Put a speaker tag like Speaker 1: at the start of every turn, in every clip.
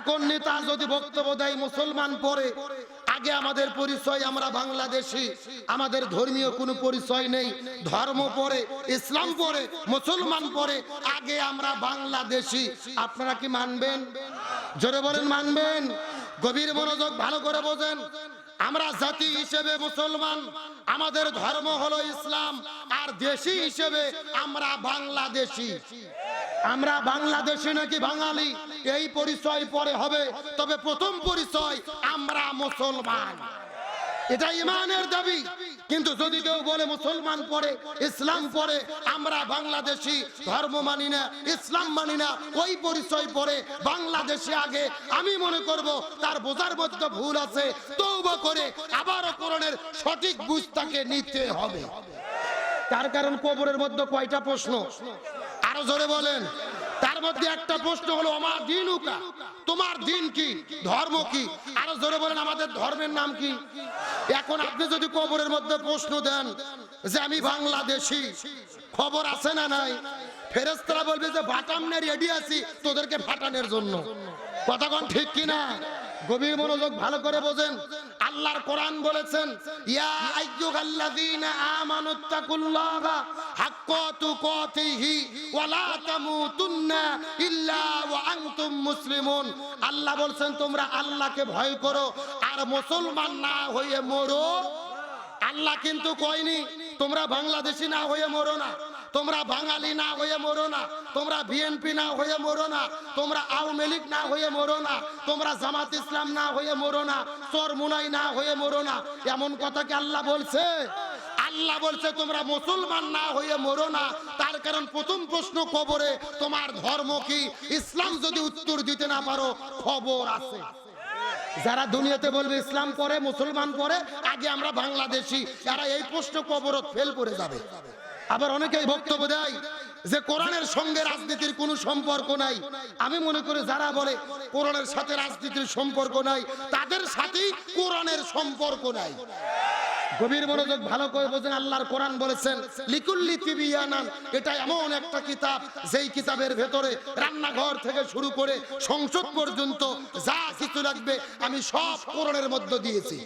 Speaker 1: এখন নেতা যদি বক্তব্য দেয়, মুসলমান পরে আগে আমাদের পরিচয়, আমরা বাংলাদেশি। আমাদের ধর্মীয় কোনো পরিচয় নেই। ধর্ম পরে ইসলাম পরে মুসলমান পরে আগে আমরা বাংলাদেশি। আপনারা কি মানবেন? জোরে বলেন, মানবেন? গভীর মনোযোগ ভালো করে বোঝেন। আমরা জাতি হিসেবে মুসলমান। আমাদের ধর্ম হলো ইসলাম। আর দেশি হিসেবে আমরা বাংলাদেশি। আমরা বাংলাদেশি নাকি বাঙালি? এই পরিচয় পরে হবে, তবে প্রথম পরিচয় আমরা মুসলমান। এটা ইমানের দাবি। কিন্তু যদি কেউ বলে মুসলমান পড়ে, ইসলাম পড়ে, আমরা বাংলাদেশি, ধর্ম মানি না, ইসলাম মানি না, ওই পরিচয় পড়ে বাংলাদেশে আগে আমি মনে করব তার বোঝার মধ্যে ভুল আছে। তৌবা করে আবারও করণের সঠিক বুঝ তাকে নিতে হবে। তার কারণ কবরের মধ্যে কয়টা প্রশ্ন? আরও জোরে বলেন। তার মধ্যে একটা প্রশ্ন হলো, আমার দিন তোমার দিন কি? ধর্ম কি? আরও জোরে বলেন, আমাদের ধর্মের নাম কি? এখন আপনি যদি কবরের মধ্যে প্রশ্ন দেন যে, আমি বাংলাদেশি, খবর আছে না নাই? ফেরেস্তারা বলবে যে বাটামনে রেডি আছি তোদেরকে ফাটানোর জন্য। কথাক্ষণ ঠিক কিনা? গভীর মনোযোগ ভালো করে বোঝেন। আল্লাহর কোরআন বলেছেন, ইয়া আইয়ুহাল্লাযীনা আমানুত্তাকুল্লাহা হাক্কা তুকাতিহি ওয়া লা তামুতুন্না ইল্লা ওয়া আনতুম মুসলিমুন। আল্লাহ বলছেন, তোমরা আল্লাহকে ভয় করো, আর মুসলমান না হয়ে মরো। আল্লাহ কিন্তু কয়নি, তোমরা বাংলাদেশি না হয়ে মরো না। তোমরা বাঙালি না হয়ে মরো না। তোমরা বিএনপি না হয়ে মরো না। তোমরা আওয়ামী লীগ না হয়ে মরো না। তোমরা জামাত ইসলাম না হয়ে মরো না। চরমুনাই না হয়ে মরো না। এমন কথা কি আল্লাহ বলছে? আল্লাহ বলছে, তোমরা মুসলমান না হয়ে মরো না। তার কারণ প্রথম প্রশ্ন কবরে, তোমার ধর্ম কি? ইসলাম যদি উত্তর দিতে না পারো, খবর আছে। যারা দুনিয়াতে বলবে ইসলাম পরে মুসলমান পরে আগে আমরা বাংলাদেশি। যারা এই প্রশ্ন কবরত ফেল করে যাবে। আবার অনেকেই বক্তব্য দেয় যে কোরআনের সঙ্গে রাজনীতির কোনো সম্পর্ক নাই। আমি মনে করি যারা বলে কোরআনের সাথে রাজনীতির সম্পর্ক নাই, তাদের সাথেই কোরআনের সম্পর্ক নাই। গভীর মনোযোগ ভালো করে বোঝেন, আল্লাহর কোরআন বলেছেন, লিকুল্লি তিবিয়ানান, এটা এমন একটা কিতাব, যেই কিতাবের ভেতরে রান্নাঘর থেকে শুরু করে সংসদ পর্যন্ত যা কিছু লাগবে, আমি সব কোরআনের মধ্যে দিয়েছি।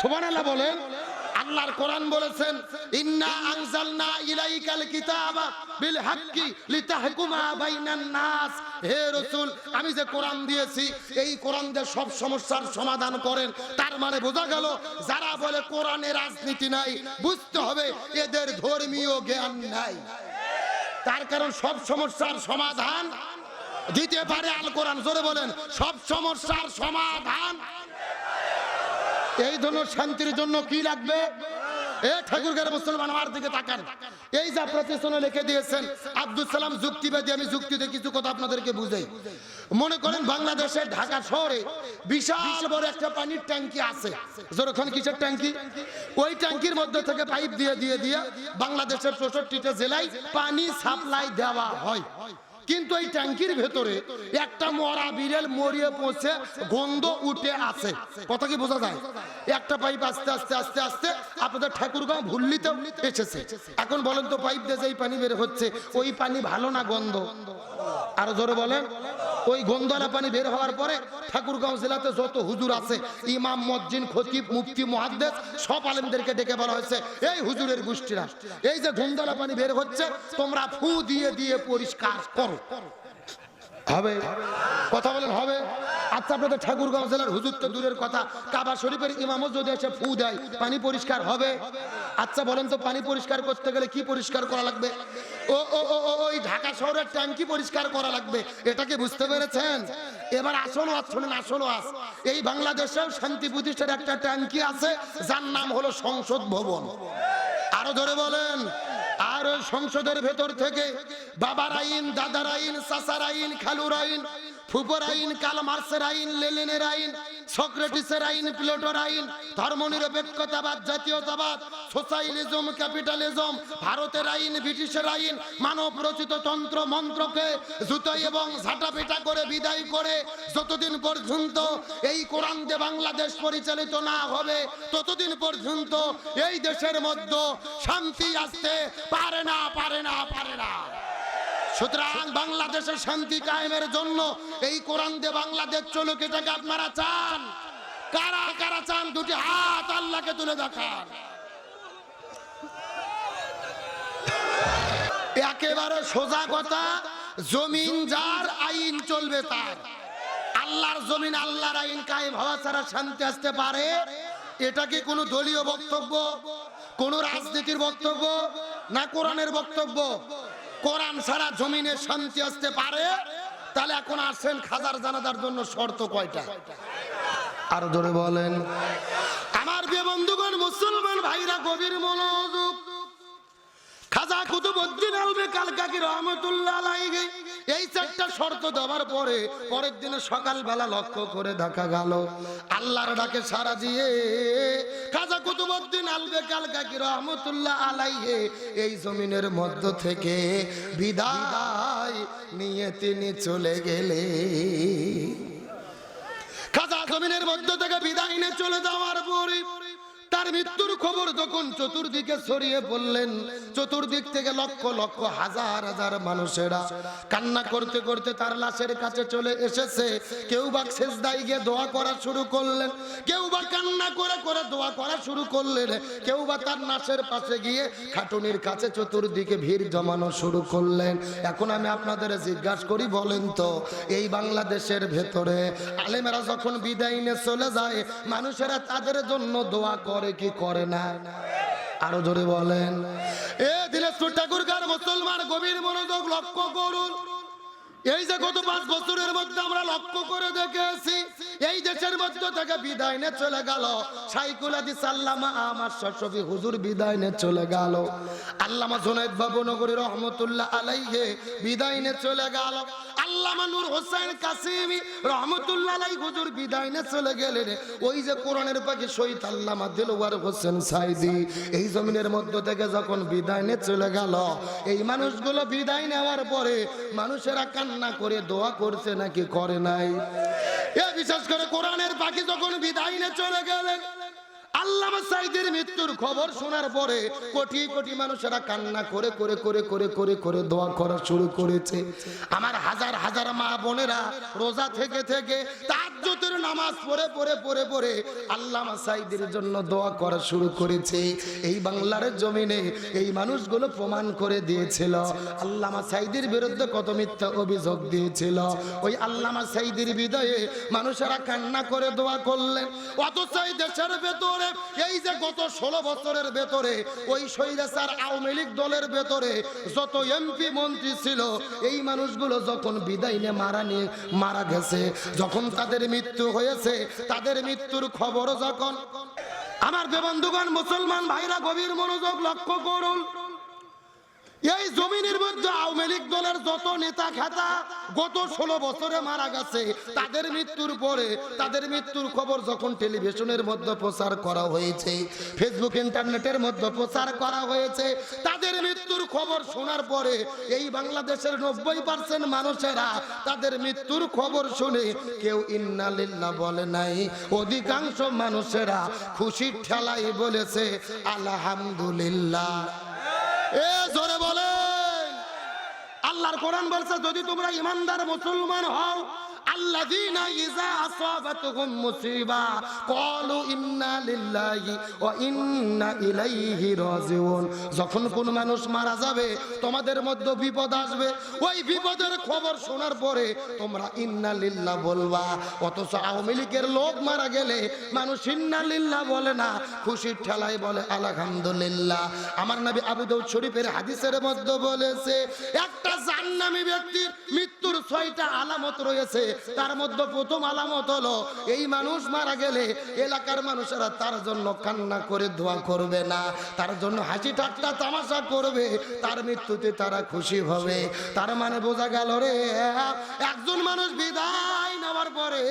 Speaker 1: সুবহানাল্লাহ বলেন আল্লাহর কোরআন বলেছেন, ইন্না আনজালনা ইলাইকাল কিতাবা বিল হাক্কি লিতাহকুমা বাইনান নাস। হে রাসূল, আমি যে কোরআন দিয়েছি, এই কোরআন দিয়ে সব সমস্যার সমাধান করেন। তার মানে বোঝা গেল, যারা বলে কোরআনে রাজনীতি নাই, বুঝতে হবে এদের ধর্মীয় জ্ঞান নাই। তার কারণ সব সমস্যার সমাধান দিতে পারে আল কোরআন। জোরে বলেন, সব সমস্যার সমাধান এই ধরনের শান্তির জন্য কি লাগবে? এ ঠাকুর ঘরে মুসলমান আমার দিকে তাকান। এই যা প্রতিষ্ঠানে লিখে দিয়েছেন, আব্দুল সালাম যুক্তিবাদী আমি যুক্তিতে কিছু কথা আপনাদেরকে বুঝাই। মনে করেন বাংলাদেশের ঢাকা শহরে বিশাল বড় একটা পানির ট্যাঙ্কি আছে। যেরকম কিসের ট্যাঙ্কি? ওই ট্যাঙ্কির মধ্যে থেকে পাইপ দিয়ে দিয়ে দিয়ে বাংলাদেশের চৌষট্টিটা জেলায় পানি সাপ্লাই দেওয়া হয়। কিন্তু এই ট্যাঙ্কির ভেতরে একটা মরা বিড়েল মরিয়ে পৌঁছে গন্ধ উঠে আছে। কথা কি বোঝা যায়? একটা পাইপ আস্তে আস্তে আস্তে আস্তে আপনাদের ঠাকুরগাঁও ভুল্লিতে এসেছে। এখন বলেন তো পাইপ দিয়ে যে পানি বের হচ্ছে, ওই পানি ভালো না গন্ধ? আরও ধরে বলেন। ওই গন্ধলা পানি বের হওয়ার পরে ঠাকুরগাঁও জেলাতে যত হুজুর আছে, ইমাম মজ্জিন খতিব, মুফতি, মুহাদ্দেস, সব আলেমদেরকে ডেকে বলা হয়েছে, এই হুজুরের গোষ্ঠীরা, এই যে গন্ধলা পানি বের হচ্ছে, তোমরা ফু দিয়ে দিয়ে পরিষ্কার করো। হবে? কথা বলেন, হবে? আচ্ছা আপনাদের ঠাকুরগাঁও জেলার হুজুর তো দূরের কথা, কাবা শরীফের ইমামও যদি এসে ফু দেয়, পানি পরিষ্কার হবে? আচ্ছা বলেন তো, পানি পরিষ্কার করতে গেলে কি পরিষ্কার করা লাগবে? ও ও ও ওই ঢাকা শহরের ট্যাঙ্কি পরিষ্কার করা লাগবে। এটা কি বুঝতে পেরেছেন? এবার আসল, আজ শোনেন, আসল আজ। এই বাংলাদেশেও শান্তি প্রতিষ্ঠার একটা ট্যাঙ্কি আছে, যার নাম হলো সংসদ ভবন। আরও ধরে বলেন, আর সংসদের ভেতর থেকে বাবার আইন, দাদার আইন, চাচার আইন, খালুর আইন ফুপর আইন, কাল মার্সের আইন লেলেনের আইন, সক্রেটিসের আইন, প্লেটোর আইন, ধর্মনিরপেক্ষতাবাদ, জাতীয়তাবাদ সোশ্যালিজম ক্যাপিটালিজম, ভারতের আইন, ব্রিটিশের আইন, মানব রচিত তন্ত্র, মন্ত্রকে জুতো এবং ঝাঁটাপিটা করে বিদায় করে যতদিন পর্যন্ত এই কোরআন দিয়ে বাংলাদেশ পরিচালিত না হবে, ততদিন পর্যন্ত এই দেশের মধ্যে শান্তি আসতে পারে না পারে না পারে না। সুতরাং বাংলাদেশের শান্তি কায়েমের জন্য এই কোরআন দিয়ে বাংলাদেশ চলুক, এটাকে আপনারা চান। কারা কারা চান? দুটি হাত আল্লাহকে তুলে দেখান। একেবারে সোজা কথা, জমিন যার আইন চলবে তার। আল্লাহর জমিন আল্লাহর আইন কায়েম হওয়া ছাড়া শান্তি আসতে পারে? এটা কি কোনো দলীয় বক্তব্য? কোন রাজনীতির বক্তব্য? না কোরআনের বক্তব্য? কোরআন ছাড়া জমিনে শান্তি আসতে পারে? তাহলে এখন আসেন খাজার জানাদার জন্য শর্ত কয়টা? আর ধরে বলেন। আমার বিয়ে বন্ধুগণ, মুসলমান ভাইরা, গভীর মনোযোগ খাজা কুতুবউদ্দিন আলবে কালকাকি রহমতুল্লাহ আলাইহি। এই চারটা শর্ত দেওয়ার পরে পরের দিনে সকালবেলা লক্ষ্য করে দেখা গেল, আল্লাহর ডাকে সারা দিয়ে, খাজা কুতুবউদ্দিন আলবে কালকাকি রহমতুল্লাহ আলাইহি, এই জমিনের মধ্য থেকে বিদায় নিয়ে তিনি চলে গেলে খাজা জমিনের মধ্য থেকে বিদায় নিয়ে চলে যাওয়ার পরে তার মৃত্যুর খবর যখন চতুর্দিকে ছড়িয়ে পড়লেন, চতুর্দিক থেকে লক্ষ লক্ষ হাজার হাজার মানুষেরা কান্না করতে করতে তার লাশের কাছে চলে এসেছে। কেউ বা শেষদাই গিয়ে দোয়া করা শুরু করলেন, কেউ বা কান্না করে করে দোয়া করা শুরু করলেন, কেউ বা তার নাশের পাশে গিয়ে খাটুনির কাছে চতুর্দিকে ভিড় জমানো শুরু করলেন। এখন আমি আপনাদের জিজ্ঞাসা করি, বলেন তো, এই বাংলাদেশের ভেতরে আলেমেরা যখন বিদায় নিয়ে চলে যায়, মানুষেরা তাদের জন্য দোয়া করে। কি করে না? আরও জোরে বলেন। এ দিনাজপুর ঠাকুরকার মুসলমান গভীর মনোযোগ লক্ষ্য করুন। এই যে গত পাঁচ বছরের মধ্যে আমরা লক্ষ্য করে দেখেছি, এই দেশের মধ্যে থেকে বিদায় নিয়ে চলে গেল। সাইকুল হাদিস আল্লামা আমার শশবি হুজুর বিদায় নিয়ে চলে গেল। আল্লামা জুনাইদ বাবু নগরী রহমতুল্লাহ আলাইহে বিদায় নিয়ে চলে গেল। আল্লামা হোসেন কাসিমি রহমতুল্লাহ হুজুর বিদায় নিয়ে চলে গেলেন। ওই যে কোরআনের পাখি শহীদ আল্লামা দিলওয়ার হোসেন সাইদি, এই জমিনের মধ্য থেকে যখন বিদায় নিয়ে চলে গেল, এই মানুষগুলো বিদায় নেওয়ার পরে মানুষেরা কান্না করে দোয়া করছে নাকি করে নাই? এ বিশেষ করে কোরআনের পাখি যখন বিদায় নিয়ে চলে গেলেন মৃত্যুর খবর শোনার পরে কোটি কোটি মানুষেরা কান্না করে করে করে করে করে করে দোয়া করা শুরু করেছে। আমার হাজার হাজার মা বোনেরা রোজা থেকে থেকে তাজ্জুদের নামাজ পড়ে পড়ে পড়ে পড়ে আল্লামা সাইদের জন্য দোয়া করা শুরু করেছে। এই বাংলার জমিনে এই মানুষগুলো প্রমাণ করে দিয়েছিল। আল্লামা সাইদের বিরুদ্ধে কত মিথ্যা অভিযোগ দিয়েছিল। ওই আল্লামা সাইদের বিদয়ে মানুষেরা কান্না করে দোয়া করলেন। অথচ এই দেশের ভেতরে, এই যে গত ষোলো বছরের ভেতরে, ওই সৈরাসার আওয়ামী লীগ দলের ভেতরে যত এমপি মন্ত্রী ছিল, এই মানুষগুলো যখন বিদায় নিয়ে মারা নিয়ে মারা গেছে, যখন তাদের মৃত্যু হয়েছে তাদের মৃত্যুর খবর যখন আমার বেবন্ধুগণ মুসলমান ভাইরা গভীর মনোযোগ লক্ষ্য করুন। এই জমিনের মধ্যে আওয়ামী লীগ দলের যত নেতা খেতা গত ষোলো বছরে মারা গেছে। তাদের মৃত্যুর পরে, তাদের মৃত্যুর খবর যখন টেলিভিশনের মধ্যে প্রচার করা হয়েছে, ফেসবুক, ইন্টারনেটের মধ্যে প্রচার করা হয়েছে, তাদের মৃত্যুর খবর শোনার পরে এই বাংলাদেশের নব্বই পার্সেন্ট মানুষেরা তাদের মৃত্যুর খবর শুনে কেউ ইন্নালিল্লাহ বলে নাই। অধিকাংশ মানুষেরা খুশির ঠেলাই বলেছে, আলহামদুলিল্লাহ। এ জোরে বলে আল্লাহর কোরআন বলছে যদি তোমরা ইমানদার মুসলমান হও ইযা আসাবাতুহুম মুসিবা ক্বালু ইন্না লিল্লাহি ওয়া ইন্না ইলাইহি রাজিউন যখন কোন মানুষ মারা যাবে, তোমাদের মধ্যে বিপদ আসবে। ওই বিপদের খবর শোনার পরে তোমরা ইন্না লিল্লাহ বলবা। অথচ আওয়ামী লীগের লোক মারা গেলে মানুষ ইন্না লিল্লাহ বলে না, খুশির ঠেলায় বলে, আলহামদুলিল্লাহ। আমার নবী আবু দাউদ শরীফের হাদিসের মধ্যে বলেছে, একটা জান্নামী ব্যক্তির মৃত্যুর ছয়টা আলামত রয়েছে। তার মধ্যে প্রথম আলামত হলো, এই মানুষ মারা গেলে এলাকার মানুষেরা তার জন্য কান্না করে দোয়া করবে না, তার জন্য হাসি ঠাট্টা তামাশা করবে, তার মৃত্যুতে তারা খুশি হবে। তার মানে বোঝা গেল রে, একজন মানুষ বিদায় নেওয়ার পরে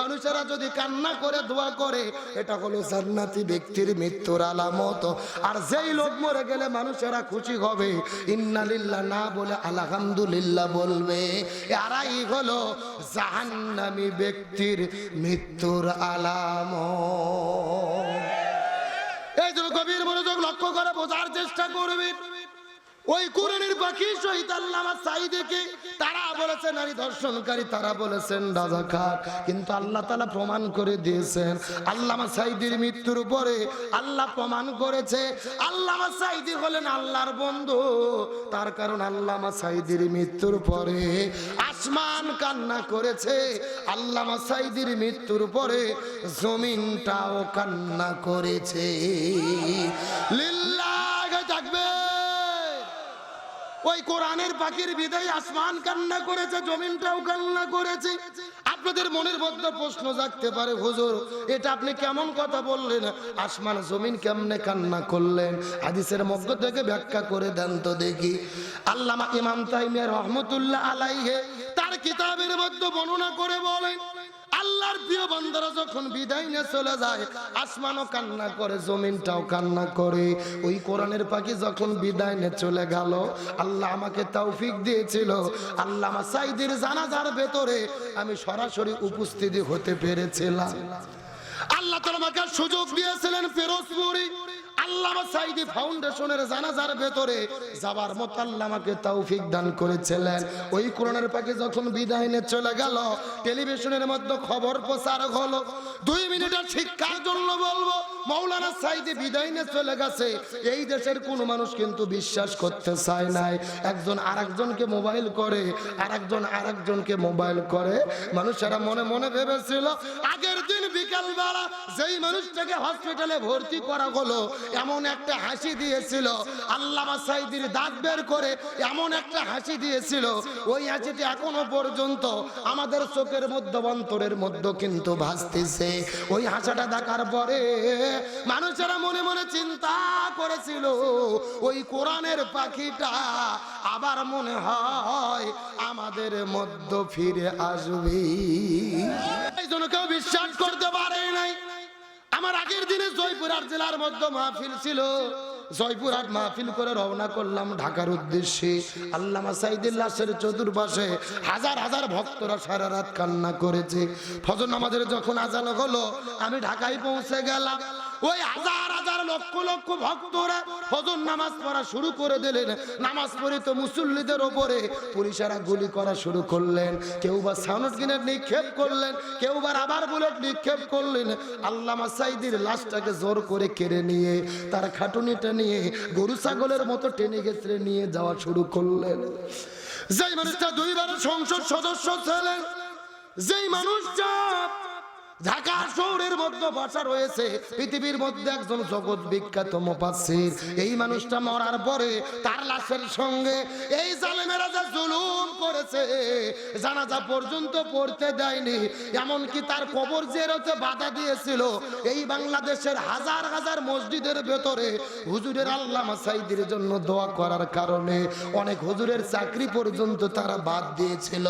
Speaker 1: মানুষেরা যদি কান্না করে দোয়া করে, এটা হলো জান্নাতি ব্যক্তির মৃত্যুর আলামত। আর যেই লোক মরে গেলে মানুষেরা খুশি হবে, ইন্নালিল্লাহ না বলে আলহামদুলিল্লাহ বলবে। এরাই হলো জাহান্নামী ব্যক্তির মৃত্যুর আলাম এই জন্য গভীর মনোযোগ লক্ষ্য করে বোঝার চেষ্টা করবেন। ওই কুরনের পাখি শহীদ আল্লামা সাইদিকে তারা বলেছে, নারী ধর্ষণকারী, তারা বলেছেন কিন্তু আল্লাহ তালা প্রমাণ করে দিয়েছেন, আল্লামা সাইদির মৃত্যুর পরে আল্লাহ প্রমাণ করেছে, আল্লামা সাইদি হলেন আল্লাহর বন্ধু। তার কারণ আল্লামা সাইদির মৃত্যুর পরে আসমান কান্না করেছে, আল্লামা সাইদির মৃত্যুর পরে জমিনটাও কান্না করেছে। ওই কোরআনের পাখির বিদায় আসমান কান্না করেছে, জমিনটাও কান্না করেছে। আপনাদের মনের মধ্যে প্রশ্ন জাগতে পারে, হুজুর, এটা আপনি কেমন কথা বললেন? আসমান, জমিন কেমনে কান্না করলেন? হাদিসের মধ্য থেকে ব্যাখ্যা করে দেন তো দেখি। আল্লামা ইমাম তাইমিয়া রহমতুল্লাহ আলাইহে তার কিতাবের মধ্যে বর্ণনা করে বলেন বান্দারা যখন বিদায় নিয়ে চলে যায়, আসমানও কান্না করে, জমিনটাও কান্না করে। ওই কোরআনের পাখি যখন বিদায় নিয়ে চলে গেল, আল্লাহ আমাকে তৌফিক দিয়েছিল। আল্লাহ আমার জানাজার ভেতরে আমি সরাসরি উপস্থিতি হতে পেরেছিলাম। আল্লাহ তালা আমাকে সুযোগ দিয়েছিলেন ফেরোজপুরি। আল্লামা সাইদি ফাউন্ডেশনের জানাজার ভেতরে যাবার মতো আল্লাহ আমাকে তৌফিক দান করেছিলেন। ওই কোরআনের পাখি যখন বিদায় নিয়ে চলে গেল, টেলিভিশনের মধ্যে খবর প্রচার হলো। দুই মিনিটের শিক্ষার জন্য বলব, মৌলানা সাইদি বিদায় নিয়ে চলে গেছে। এই দেশের কোন মানুষ কিন্তু বিশ্বাস করতে চায় নাই। একজন আরেকজনকে মোবাইল করে, আরেকজন আরেকজনকে মোবাইল করে। মানুষেরা মনে মনে ভেবেছিল, আগের দিন বিকাল বেলা যেই মানুষটাকে হসপিটালে ভর্তি করা হলো এমন একটা হাসি দিয়েছিল। আল্লামা সাইদির দাঁত বের করে এমন একটা হাসি দিয়েছিল। ওই হাসিটি এখনও পর্যন্ত আমাদের চোখের মধ্যে, অন্তরের মধ্যে কিন্তু ভাসতেছে। ওই হাসাটা দেখার পরে মানুষেরা মনে মনে চিন্তা করেছিল, ওই কোরআনের পাখিটা আবার মনে হয় আমাদের মধ্য ফিরে আসবে। আমার আগের দিনে জয়পুরহাট জেলার মধ্যে মাহফিল ছিল। জয়পুরহাট মাহফিল করে রওনা করলাম ঢাকার উদ্দেশ্যে। আল্লামা সাইদুল লাশের চতুর্পাশে হাজার হাজার ভক্তরা সারা রাত কান্না করেছে। ফজর নামাজের যখন আজান হলো, আমি ঢাকায় পৌঁছে গেলাম। ওই হাজার হাজার লক্ষ লক্ষ ভক্তরা ফজর নামাজ পড়া শুরু করে দিলেন। নামাজ পড়ে তো মুসল্লিদের ওপরে পুলিশেরা গুলি করা শুরু করলেন। কেউ বা সাউন্ড কিনে নিক্ষেপ করলেন, কেউ বা আবার বুলেট নিক্ষেপ করলেন। আল্লামা সাইদির লাশটাকে জোর করে কেড়ে নিয়ে, তার খাটুনিটা নিয়ে গরু ছাগলের মতো টেনে গেছে নিয়ে যাওয়া শুরু করলেন। যেই মানুষটা দুইবার সংসদ সদস্য ছিলেন, যেই মানুষটা জানাজা পর্যন্ত পড়তে দেয়নি, এমনকি তার কবর বাধা দিয়েছিল। এই বাংলাদেশের হাজার হাজার মসজিদের ভেতরে হুজুরের আল্লামা সাইদির জন্য দোয়া করার কারণে অনেক হুজুরের চাকরি পর্যন্ত তারা বাদ দিয়েছিল।